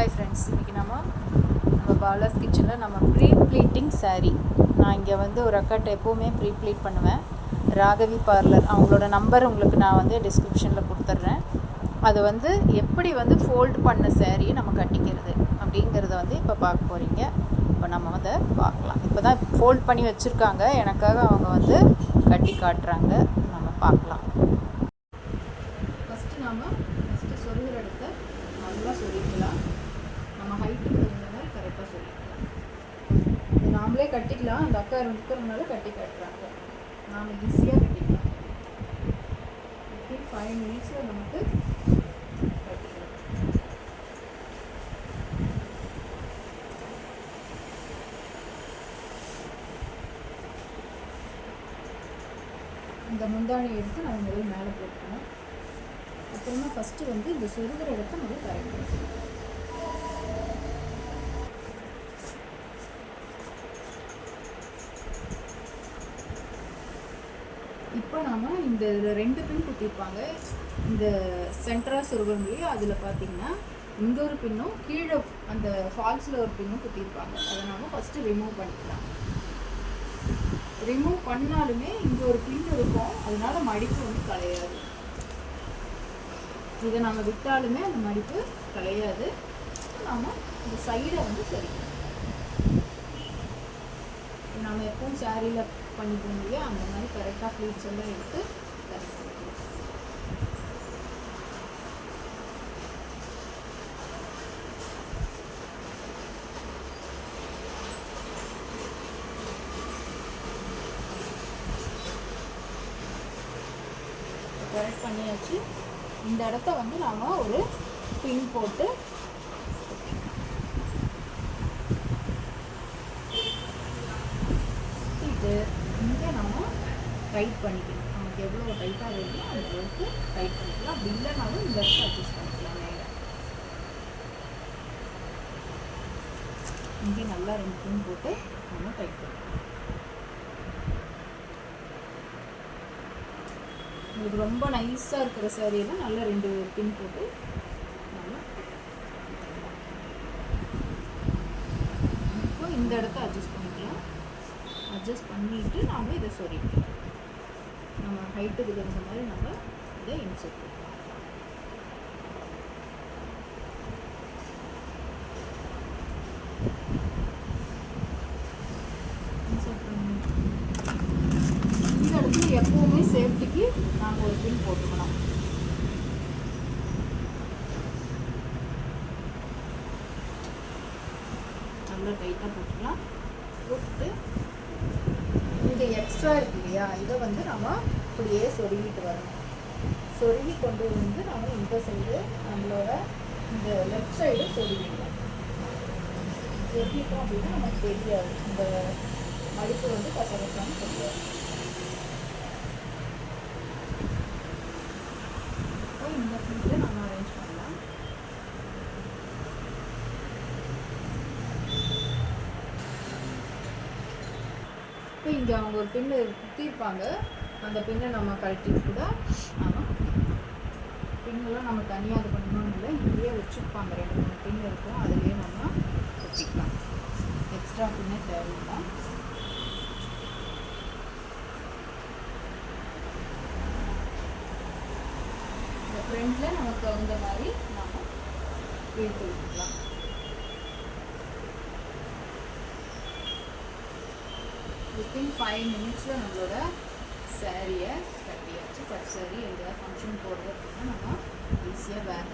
Hi friends இன்றைக்கி நம்ம நம்ம பாலாஸ் கிச்சனில் நம்ம ப்ரீ ப்ளீட்டிங் சாரீ நான் இங்கே வந்து ஒரு அக்காட்ட எப்போவுமே ப்ரீ ப்ளீட் பண்ணுவேன். ராகவி பார்லர் அவங்களோட நம்பர் உங்களுக்கு நான் வந்து டிஸ்கிரிப்ஷனில் கொடுத்துட்றேன். அது வந்து எப்படி வந்து ஃபோல்ட் பண்ண saree நம்ம கட்டிக்கிறது அப்படிங்கிறத வந்து இப்போ பார்க்க போகிறீங்க இப்போ நம்ம வந்து பார்க்கலாம். இப்போ தான் ஃபோல்ட் பண்ணி வச்சுருக்காங்க. எனக்காக அவங்க வந்து கட்டி காட்டுறாங்க. நம்ம பார்க்கலாம் ஃபஸ்ட்டு நாம் ஃபஸ்ட்டு சொருகிற இடத்த நல்லா சொருகிக்கலாம் நம்ம ஹைட்டுக்கு தகுந்த மாதிரி கரெக்டாக சொல்லிக்கலாம் நம்மளே கட்டிக்கலாம் அந்த அக்கா இருக்கிறதுனால கட்டி கட்டுறாங்க. நாம் ஈஸியாக கட்டிக்கலாம். ஃபைவ் மினிட்ஸில் நமக்கு கட்டிக்கலாம். இந்த முந்தாணி எடுத்து நம்ம முதல்ல மேலே போட்டுக்கணும். அப்புறமா ஃபஸ்ட்டு வந்து இந்த சொருகிற இடத்த முதல்ல கரெக்ட் இப்போ நாம் இந்த இதில் ரெண்டு பின் குத்திருப்பாங்க இந்த சென்டராக சொருகம் அதில் பார்த்தீங்கன்னா இந்த ஒரு பின்னும் கீழே அந்த ஃபால்ஸில் ஒரு பின்னும் குத்திருப்பாங்க அதை நாம் ஃபஸ்ட்டு ரிமூவ் பண்ணிக்கலாம். ரிமூவ் பண்ணாலுமே இங்கே ஒரு பின் இருக்கும். அதனால மடிப்பு வந்து கலையாது. இதை நம்ம விட்டாலுமே அந்த மடிப்பு கலையாது. நாம் இந்த சைடை வந்து சரி நம்ம எப்பவும் சாரியில் பண்ணிக்க முடியும் அந்த மாதிரி கரெக்டாக ஃப்ளீட்ஸ் எல்லாம் எடுத்து கரெக்ட் பண்ணியாச்சு. இந்த இடத்த வந்து நாம் ஒரு பின் போட்டு இது இங்கே நம்ம டைட் பண்ணிக்கணும். நமக்கு எவ்வளோ டைட்டாக வேணுமோ அந்த அளவுக்கு டைட் பண்ணிக்கலாம். அப்படி இல்லைனாலும் இந்த இடத்துல அட்ஜஸ்ட் பண்ணிக்கலாம் நேரம் இங்கே நல்லா ரெண்டு பின் போட்டு நம்ம டைட் பண்ணிக்கலாம். இது ரொம்ப நைஸாக இருக்கிற சேரீனா நல்லா ரெண்டு பின் போட்டு நல்லா இப்போ இந்த இடத்த அட்ஜஸ்ட் பண்ணுவோம் அட்ஜஸ்ட் பண்ணிட்டு நாம் இதை சொருகிக்கலாம். நம்ம ஹைட்டுக்கு தகுந்த மாதிரி நம்ம இதை இன்சர்ட் பண்ணலாம். இன்சர்ட் பண்ணி. இந்த இடத்துல எப்பவுமே சேஃப்டிக்கு நாங்கள் ஒரு பின் போட்டுக்கலாம். நல்லா டைட்டாக போட்டுக்கலாம். போட்டு இந்த எக்ஸ்ட்ரா இருக்கு இல்லையா இதை வந்து நம்ம இப்படியே சொருகிட்டு வரணும். சொருகி கொண்டு வந்து நம்ம இந்த சைடு நம்மளோட இந்த லெஃப்ட் சைடு சொருகிடலாம். சொருகிட்டோம் அப்படின்னா நமக்கு தெரியாது. இந்த மடிப்பு வந்து கசகசான்னு தெரியாது. இந்த பின்னில் நம்ம அரேஞ்ச் பண்ணலாம் இப்போ இங்கே அவங்க ஒரு பின்னு குத்திருப்பாங்க அந்த பின்னை நம்ம கழட்டி கூட நம்ம பின்னெல்லாம் நம்ம தனியாக இது பண்ணணும்னு இல்லை இங்கேயே வச்சுருப்பாங்க ரெண்டு மூணு பின் இருக்கும். அதுலேயே நம்ம குத்திக்கலாம். எக்ஸ்ட்ரா பின்னே தேவையில்லை. இந்த ஃப்ரண்ட்டில் நமக்கு தகுந்த மாதிரி நம்ம இழுத்து விட்டுக்கலாம் வித்தின் ஃபைவ் மினிட்ஸில் நம்மளோட சேரீயை கட்டியாச்சு. பட் சேரீ எதாவது ஃபங்க்ஷன் போடுறது அப்படின்னா நம்ம ஈஸியாக வேர்